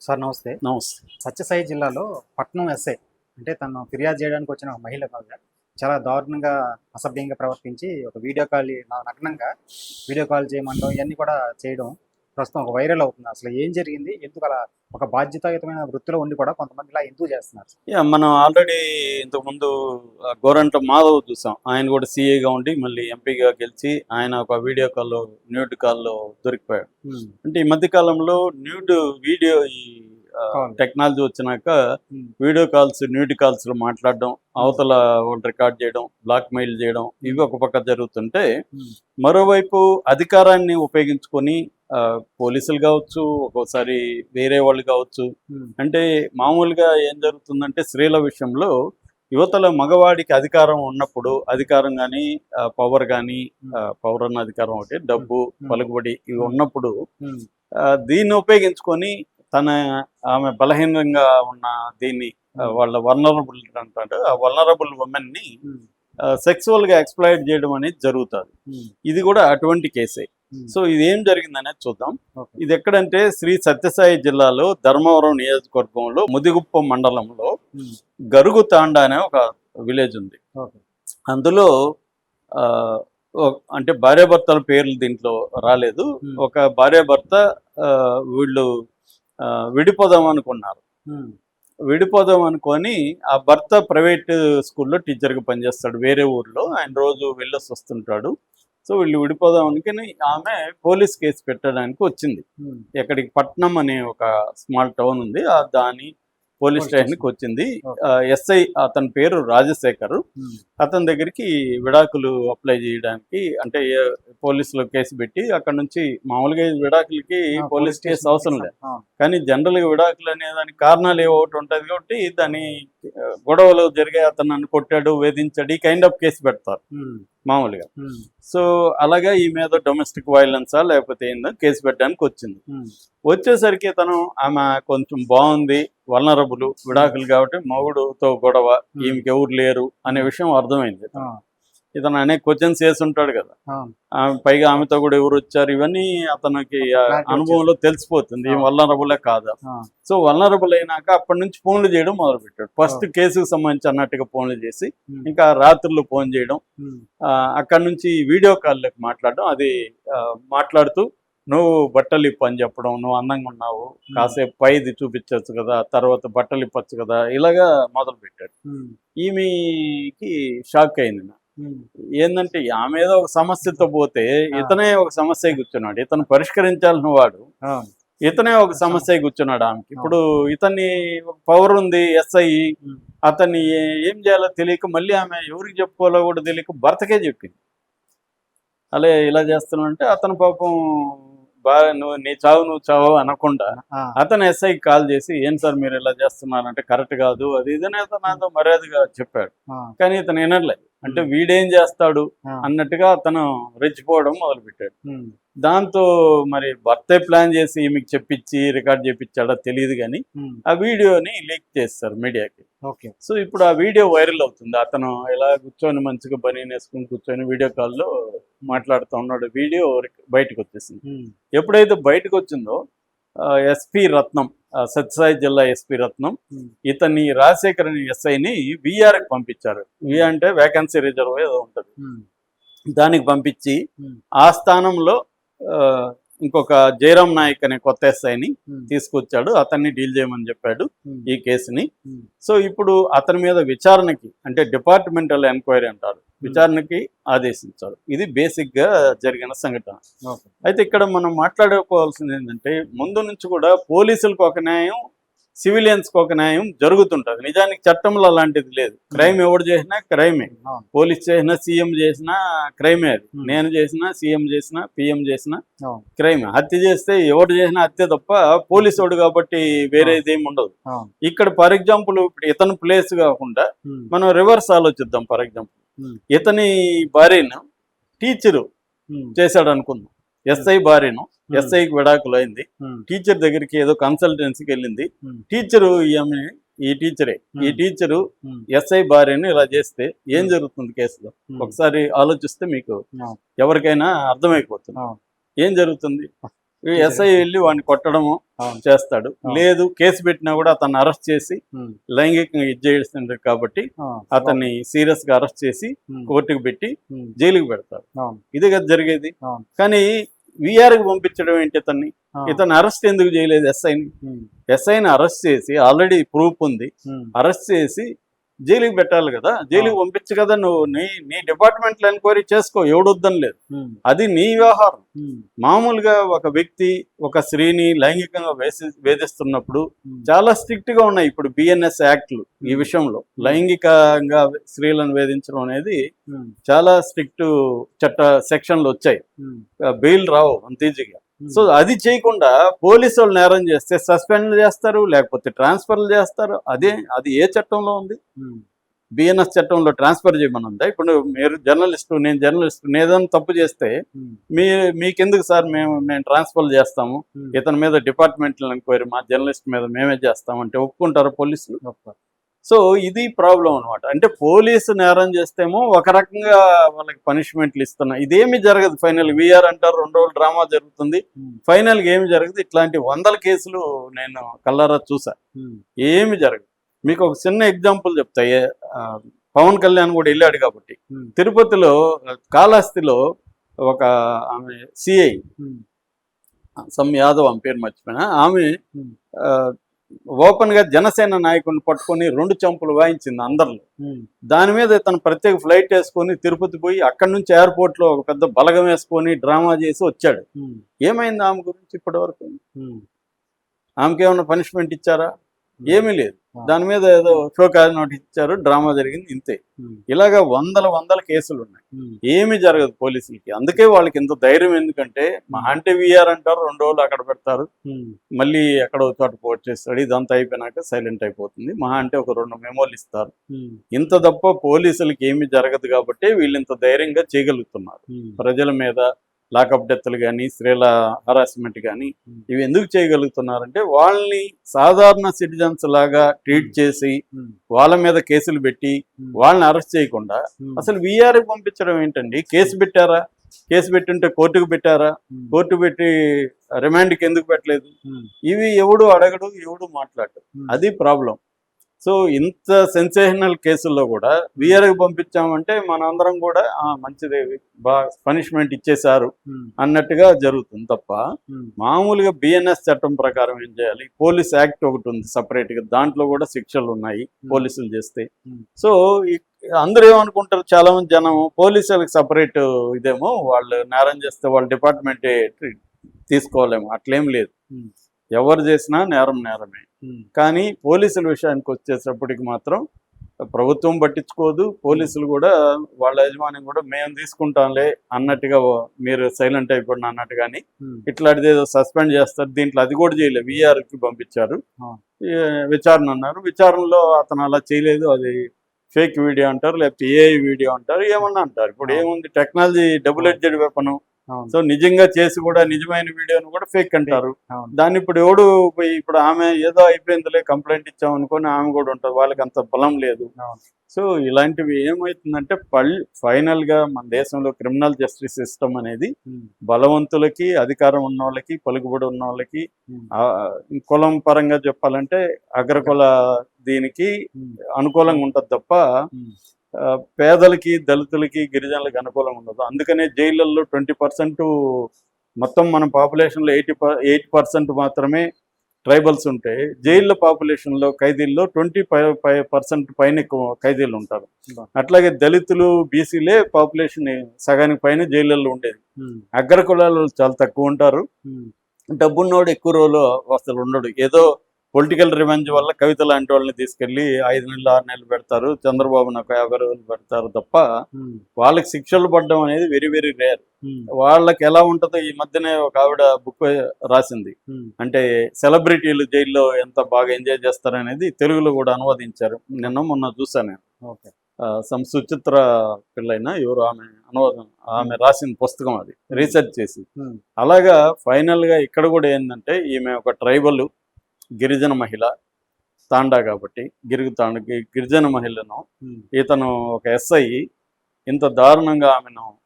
Sir నమస్తే. నమస్తే. సత్యసాయి జిల్లాలో పట్నం ఎస్ఐ అంటే తను ఫిర్యాదు చేయడానికి వచ్చిన ఒక మహిళ కాదు చాలా దారుణంగా అసభ్యంగా ప్రవర్తించి ఒక వీడియో కాల్ నా నగ్నంగా వీడియో కాల్ చేయమంటాం ఇవన్నీ కూడా చేయడం ప్రస్తుతం ఒక వైరల్ అవుతుంది. అసలు ఏం జరిగింది? ఎందుకు అలా ఒక బాధ్యతాయుతమైన వృత్తిలో ఉండి కూడా కొంతమంది ఇలా ఎందుకు చేస్తున్నారు? మనం ఆల్రెడీ ఇంతకుముందు గోరంట మాధవ్ చూసాం. ఆయన కూడా సీఏగా ఉండి మళ్ళీ ఎంపీగా గెలిచి ఆయన ఒక వీడియో కాల్లో న్యూడ్ కాల్లో దొరికిపోయాడు. ఉమ్, అంటే ఈ మధ్య కాలంలో న్యూడ్ వీడియో ఈ. టెక్నాలజీ వచ్చినాక ఉమ్, వీడియో కాల్స్ న్యూడ్ కాల్స్లో మాట్లాడడం అవతల వాళ్ళు రికార్డ్ చేయడం బ్లాక్ మెయిల్ చేయడం ఇవి ఒక పక్క జరుగుతుంటే మరోవైపు అధికారాన్ని ఉపయోగించుకొని పోలీసులు కావచ్చు ఒక్కోసారి వేరే వాళ్ళు కావచ్చు. అంటే మామూలుగా ఏం జరుగుతుందంటే స్త్రీల విషయంలో యువతల మగవాడికి అధికారం ఉన్నప్పుడు అధికారం కానీ పవర్ కానీ పవర్ అన్న అధికారం ఒకటి డబ్బు పలుకుబడి ఇవి ఉన్నప్పుడు దీన్ని ఉపయోగించుకొని తన ఆమె బలహీనంగా ఉన్న దీన్ని వాళ్ళ వల్నరబుల్ అంటాడు ఆ వల్నరబుల్ ఉమెన్ని సెక్సువల్గా ఎక్స్ప్లాయిట్ చేయడం అనేది జరుగుతుంది. ఇది కూడా అటువంటి కేసే. సో ఇది ఏం జరిగిందనేది చూద్దాం. ఇది ఎక్కడంటే శ్రీ సత్యసాయి జిల్లాలో ధర్మవరం నియోజకవర్గంలో ముదిగుప్ప మండలంలో ఉమ్, గరుగు తాండా అనే ఒక విలేజ్ ఉంది. అందులో అంటే భార్యాభర్తల పేర్లు దీంట్లో రాలేదు. Hmm. ఒక భార్యాభర్త వీళ్ళు విడిపోదాం అనుకున్నారు. విడిపోదాం అనుకొని ఆ భర్త ప్రైవేట్ స్కూల్లో టీచర్గా పనిచేస్తాడు. వేరే ఊర్లో. ఆయన రోజు వెళ్ళొసి వస్తుంటాడు. సో వీళ్ళు విడిపోదాం అనుకుని ఆమె పోలీస్ కేసు పెట్టడానికి వచ్చింది. ఎక్కడికి? పట్నం అనే ఒక స్మాల్ టౌన్ ఉంది. ఆ దాని పోలీస్ స్టేషన్కి వచ్చింది. ఎస్ఐ అతని పేరు రాజశేఖర్. అతని దగ్గరికి విడాకులు అప్లై చేయడానికి అంటే పోలీసులు కేసు పెట్టి అక్కడ నుంచి మామూలుగా విడాకులకి పోలీస్ కేసు అవసరం లేదు. కానీ జనరల్గా విడాకులు అనే దానికి కారణాలు ఏవో ఒకటి ఉంటుంది కాబట్టి దాని గొడవలు జరిగాయి అతను నన్ను కొట్టాడు వేధించాడు ఈ కైండ్ ఆఫ్ కేసు పెడతారు మామూలుగా. సో అలాగా ఈ మీద డొమెస్టిక్ వైలెన్సా లేకపోతే ఏందో కేసు పెట్టడానికి వచ్చింది. ఉమ్, వచ్చేసరికి తను ఆమె కొంచెం బాగుంది వలనరబుల్ విడాకులు కాబట్టి మగుడుతో గొడవ ఈమెకి ఎవరు లేరు అనే విషయం అర్థమైంది. ఇతను అనేక క్వశ్చన్స్ వేసి ఉంటాడు కదా పైగా ఆమెతో కూడా ఎవరు వచ్చారు ఇవన్నీ అతనికి అనుభవంలో తెలిసిపోతుంది. ఆ. వలనరబులే కాదా. సో వలనరబుల్ అయినాక అప్పటి నుంచి ఫోన్లు చేయడం మొదలు పెట్టాడు ఫస్ట్ కేసుకు సంబంధించి అన్నట్టుగా ఫోన్లు చేసి ఇంకా రాత్రులు ఫోన్ చేయడం. అక్కడ నుంచి వీడియో కాల్లోకి మాట్లాడడం. అది మాట్లాడుతూ నువ్వు బట్టలు ఇప్పు అని చెప్పడం నువ్వు అందంగా ఉన్నావు. కాసేపు పైది చూపించవచ్చు కదా తర్వాత బట్టలు ఇప్పచ్చు కదా ఇలాగా మొదలు పెట్టాడు ఈమెకి షాక్ అయింది నా. ఏంటంటే ఆమె ఏదో ఒక సమస్యతో పోతే. ఇతనే ఒక సమస్య కూర్చున్నాడు. ఇతను పరిష్కరించాల్సిన వాడు. ఇతనే ఒక సమస్య కూర్చున్నాడు ఆమెకి. ఇప్పుడు ఇతన్ని పవర్ ఉంది ఎస్ఐ. అతన్ని ఏ- చేయాలో తెలియక మళ్ళీ ఆమె ఎవరికి చెప్పుకోవాలో కూడా తెలియక భర్తకే చెప్పింది. అలే ఇలా చేస్తున్నావు అంటే అతను పాపం బాగా నువ్వు నీ చావు నువ్వు చావు అనకుండా అతను ఎస్ఐకి కాల్ చేసి ఏం సార్ మీరు ఇలా చేస్తున్నారంటే కరెక్ట్ కాదు. అది ఇదనే అతను నాతో మర్యాదగా చెప్పాడు. కానీ ఇతను వినట్లేదు అంటే వీడేం చేస్తాడు అన్నట్టుగా అతను రెచ్చిపోవడం మొదలుపెట్టాడు. దాంతో మరి భర్తే ప్లాన్ చేసి ఈమెకి చెప్పించి రికార్డ్ చేపించాడో తెలియదు కానీ ఆ వీడియోని లీక్ చేస్తారు మీడియాకి. ఓకే. సో ఇప్పుడు ఆ వీడియో వైరల్ అవుతుంది. అతను ఇలా కూర్చొని మంచిగా బనీన్ వేసుకుని కూర్చొని వీడియో కాల్లో మాట్లాడుతూ ఉన్నాడు. వీడియో బయటకు వచ్చేసింది ఎప్పుడైతే బయటకు వచ్చిందో ఎస్పి రత్నం సత్యసాయి జిల్లా ఎస్పి రత్నం ఇతన్ని రాజశేఖర్ ఎస్ఐని విఆర్కి పంపించారు. వి అంటే వేకెన్సీ రిజర్వ్ ఏదో ఉంటుంది. దానికి పంపించి ఆ స్థానంలో ఇంకొక జయరాం నాయక్ అనే కొత్త ఎస్ఐని ఉమ్, తీసుకొచ్చాడు. అతన్ని డీల్ చేయమని చెప్పాడు ఉమ్, ఈ కేసుని. ఉమ్, సో ఇప్పుడు అతని మీద విచారణకి అంటే డిపార్ట్మెంటల్ ఎంక్వైరీ అంటారు విచారణకి ఆదేశించారు ఇది బేసిక్గా జరిగిన సంఘటన. అయితే ఇక్కడ మనం మాట్లాడుకోవాల్సింది ఏంటంటే ముందు నుంచి కూడా పోలీసులకు ఒక న్యాయం సివిలియన్స్ ఒక న్యాయం జరుగుతుంటది. నిజానికి చట్టంలో అలాంటిది లేదు. క్రైమ్ ఎవడు చేసినా క్రైమే. పోలీస్ చేసినా సీఎం చేసినా క్రైమే అది. నేను చేసినా సీఎం చేసినా పిఎం చేసినా క్రైమ్. హత్య చేస్తే ఎవరు చేసినా హత్య తప్ప పోలీసు వాడు కాబట్టి వేరేది ఏమి ఉండదు. ఇక్కడ ఫర్ ఎగ్జాంపుల్ ఇప్పుడు ఇతను ప్లేస్ కాకుండా మనం రివర్స్ ఆలోచిద్దాం ఫర్ ఎగ్జాంపుల్. ఇతని భార్యను టీచరు చేశాడు అనుకుందాం. ఎస్ఐ భార్యను ఉమ్, ఎస్ఐకి విడాకులు అయింది ఉమ్, టీచర్ దగ్గరికి ఏదో కన్సల్టెన్సీకి వెళ్ళింది Hmm. టీచరు ఈమె ఈ టీచరే. ఈ Hmm. టీచరు ఎస్ఐ భార్యను ఇలా చేస్తే ఏం Hmm. జరుగుతుంది కేసులో? ఒకసారి ఆలోచిస్తే మీకు. ఎవరికైనా అర్థమైపోతుంది. ఏం జరుగుతుంది? ఎస్ఐ వెళ్ళి వాడిని కొట్టడము. చేస్తాడు. లేదు కేసు పెట్టినా కూడా అతన్ని అరెస్ట్ చేసి లైంగికంగా ఇది చేస్తుంది కాబట్టి అతన్ని సీరియస్గా అరెస్ట్ చేసి కోర్టుకు పెట్టి జైలుకి పెడతారు ఇది కదా జరిగేది. కానీ విఆర్కి పంపించడం ఏంటి ఇతన్ని? ఇతను అరెస్ట్ ఎందుకు చేయలేదు ఎస్ఐని ఎస్ఐని అరెస్ట్ చేసి ఆల్రెడీ ప్రూఫ్ ఉంది. అరెస్ట్ చేసి జైలుకి పెట్టాలి కదా జైలుకి పంపించు కదా నువ్వు. నీ నీ డిపార్ట్మెంట్లో ఎంక్వైరీ చేసుకో ఎవడొద్దని లేదు. అది నీ వ్యవహారం. మామూలుగా ఒక వ్యక్తి ఒక స్త్రీని లైంగికంగా వేసి వేధిస్తున్నప్పుడు చాలా స్ట్రిక్ట్గా ఉన్నాయి ఇప్పుడు బిఎన్ఎస్ యాక్ట్లు ఈ విషయంలో. లైంగికంగా స్త్రీలను వేధించడం అనేది చాలా స్ట్రిక్ట్ చట్ట సెక్షన్లు వచ్చాయి. బెయిల్ రావు అంత ఈజీగా ఉమ్, సో అది చేయకుండా పోలీసు వాళ్ళు నేరం చేస్తే సస్పెండ్ చేస్తారు లేకపోతే ట్రాన్స్ఫర్లు చేస్తారు. అదే అది ఏ చట్టంలో ఉంది? ఉమ్, బిఎన్ఎస్ చట్టంలో ట్రాన్స్ఫర్ చేయమని ఉందా ఇప్పుడు మీరు జర్నలిస్ట్ నేను జర్నలిస్ట్ ఏదైనా తప్పు చేస్తే ఉమ్, మీ మీకెందుకు సార్ మేము మేము ట్రాన్స్ఫర్ చేస్తాము? ఇతని మీద డిపార్ట్మెంటల్ ఎంక్వైరీ మా జర్నలిస్ట్ మీద మేమే చేస్తాం అంటే ఒప్పుకుంటారు పోలీసులు. సో ఇది ప్రాబ్లం అనమాట అంటే పోలీసు నేరం చేస్తేమో ఒక రకంగా వాళ్ళకి పనిష్మెంట్లు ఇస్తున్నా. ఇదేమి జరగదు. ఫైనల్ విఆర్ అంటారు రెండు రోజులు డ్రామా జరుగుతుంది. ఉమ్, ఫైనల్గా ఏమి జరగదు. ఇట్లాంటి వందల కేసులు నేను కల్లారా చూసా. ఉమ్, ఏమి జరగదు. మీకు ఒక చిన్న ఎగ్జాంపుల్ చెప్తా. ఏ- ఆ, పవన్ కళ్యాణ్ కూడా వెళ్ళాడు కాబట్టి. ఉమ్, తిరుపతిలో కాళహస్తిలో ఒక ఆమె సిఐ సమ్ యాదవ్ ఆమె పేరు మర్చిపోయినా. ఆమె ఓపెన్గా జనసేన నాయకుడిని పట్టుకొని రెండు చంపులు వాయించింది అందరిలో. దాని మీద ఇతను ప్రత్యేక ఫ్లైట్ వేసుకొని తిరుపతి పోయి అక్కడి నుంచి ఎయిర్పోర్ట్లో ఒక పెద్ద బలగం వేసుకొని డ్రామా చేసి వచ్చాడు. ఏమైంది ఆమె గురించి ఇప్పటి వరకు ఉమ్, ఆమెకి ఏమైనా పనిష్మెంట్ ఇచ్చారా? ఏమీ లేదు. దాని మీద ఏదో షోకాజ్ నోటీస్ ఇచ్చారు డ్రామా జరిగింది ఇంతే. ఉమ్, ఇలాగా వందల వందల కేసులు ఉన్నాయి. ఉమ్, ఏమీ జరగదు పోలీసులకి. అందుకే వాళ్ళకి ఇంత ధైర్యం ఎందుకంటే మా అంటే విఆర్ అంటారు రెండు రోజులు అక్కడ పెడతారు. మళ్ళీ ఎక్కడో చోట పోస్ట్ చేస్తాడు. ఇదంతా అయిపోయినాక సైలెంట్ అయిపోతుంది. మహా అంటే ఒక రెండు మెమోలు ఇస్తారు. ఇంత తప్ప పోలీసులకి ఏమీ జరగదు కాబట్టి వీళ్ళు ఇంత ధైర్యంగా చేయగలుగుతున్నారు. ప్రజల మీద లాకప్ డెత్లు కానీ స్త్రీల హరాస్మెంట్ కానీ. ఇవి ఎందుకు చేయగలుగుతున్నారంటే వాళ్ళని సాధారణ సిటిజన్స్ లాగా ట్రీట్ చేసి వాళ్ళ మీద కేసులు పెట్టి వాళ్ళని అరెస్ట్ చేయకుండా అసలు వీఆర్ పంపించడం ఏంటండి? కేసు పెట్టారా? కేసు పెట్టుంటే కోర్టుకు పెట్టారా? కోర్టు పెట్టి రిమాండ్కి ఎందుకు పెట్టలేదు? ఇవి ఎవడు అడగడు ఎవడు మాట్లాడు అది ప్రాబ్లం. సో ఇంత సెన్సేషనల్ కేసుల్లో కూడా వీఆర్కి పంపించామంటే మనందరం కూడా "ఆ, మంచిదే బాగా పనిష్మెంట్ ఇచ్చేశారు అన్నట్టుగా జరుగుతుంది తప్ప మామూలుగా బిఎన్ఎస్ చట్టం ప్రకారం ఏం చేయాలి? పోలీస్ యాక్ట్ ఒకటి ఉంది separate గా దాంట్లో కూడా శిక్షలు ఉన్నాయి పోలీసులు చేస్తే. సో అందరూ ఏమనుకుంటారు? చాలా మంది జనం పోలీసులకు సపరేట్ ఇదేమో వాళ్ళు నేరం చేస్తే వాళ్ళ డిపార్ట్మెంటే తీసుకోలేము అట్లేం లేదు. ఎవరు చేసినా నేరం నేరమే. కానీ పోలీసుల విషయానికి వచ్చేటప్పటికి మాత్రం ప్రభుత్వం పట్టించుకోదు. పోలీసులు కూడా వాళ్ళ యజమాని కూడా మేము తీసుకుంటాంలే అన్నట్టుగా మీరు సైలెంట్ అయిపోయిన అన్నట్టు కానీ ఇట్లాంటిది ఏదో సస్పెండ్ చేస్తారు. దీంట్లో అది కూడా చేయలేదు VR కి పంపించారు. విచారణ అన్నారు. విచారణలో అతను అలా చేయలేదు. అది ఫేక్ వీడియో అంటారు లేకపోతే ఏఐ వీడియో అంటారు ఏమన్నా అంటారు. ఇప్పుడు. ఏముంది? Technology double edged weapon so నిజంగా చేసి కూడా నిజమైన వీడియోని కూడా ఫేక్ అంటారు. దాన్ని ఇప్పుడు ఎవడు ఇప్పుడు ఆమె ఏదో అయిపోయిందిలే కంప్లైంట్ ఇచ్చాం అనుకొని ఆమె కూడా ఉంటుంది. వాళ్ళకి అంత బలం లేదు. సో ఇలాంటివి ఏమవుతుందంటే ఫైనల్గా మన దేశంలో క్రిమినల్ జస్టిస్ సిస్టమ్ అనేది బలవంతులకి అధికారం ఉన్న వాళ్ళకి పలుకుబడి ఉన్న వాళ్ళకి కులం పరంగా చెప్పాలంటే అగ్రకుల దీనికి అనుకూలంగా ఉంటుంది తప్ప పేదలకి దళితులకి గిరిజనులకి అనుకూలంగా ఉండదు. అందుకనే జైళ్ళల్లో ట్వంటీ పర్సెంట్ మొత్తం మన పాపులేషన్లో ఎయిటీ ఎయిట్ పర్సెంట్ మాత్రమే ట్రైబల్స్ ఉంటే జైళ్ళ పాపులేషన్లో ఖైదీల్లో ట్వంటీ ఫైవ్ ఫైవ్ పర్సెంట్ పైన ఎక్కువ ఖైదీలు ఉంటారు. అట్లాగే దళితులు బీసీలే పాపులేషన్ సగానికి పైన జైళ్ళల్లో ఉండేది. ఉమ్, అగ్ర కులాలు చాలా తక్కువ ఉంటారు. డబ్బున్నోడు ఎక్కువ రోజులు అసలు ఉండడు. ఏదో పొలిటికల్ రివెంజ్ వల్ల కవిత లాంటి వాళ్ళని తీసుకెళ్ళి ఐదు నెలలు ఆరు నెలలు పెడతారు. చంద్రబాబు నాకు యాభై రోజులు పెడతారు తప్ప ఉమ్, వాళ్ళకి శిక్షలు పడడం అనేది వెరీ వెరీ రేర్ వాళ్ళకి ఎలా ఉంటుందో ఈ మధ్యనే ఒక ఆవిడ బుక్ రాసింది. ఉమ్, అంటే సెలబ్రిటీలు జైల్లో ఎంత బాగా ఎంజాయ్ చేస్తారనేది తెలుగులో కూడా అనువదించారు. నిన్న మొన్న చూసాను నేను. ఓకే. ఆ, సం సుచిత్ర పిల్లైన ఎవరు ఆమె అనువాదం ఆమె రాసిన పుస్తకం అది రీసెర్చ్ చేసి. అలాగా ఫైనల్గా ఇక్కడ కూడా ఏంటంటే ఈమె ఒక ట్రైబల్ గిరిజన మహిళ తాండా కాబట్టి గిరిగి తాండ గిరిజన మహిళను ఇతను ఒక ఎస్ఐ ఇంత దారుణంగా ఆమెను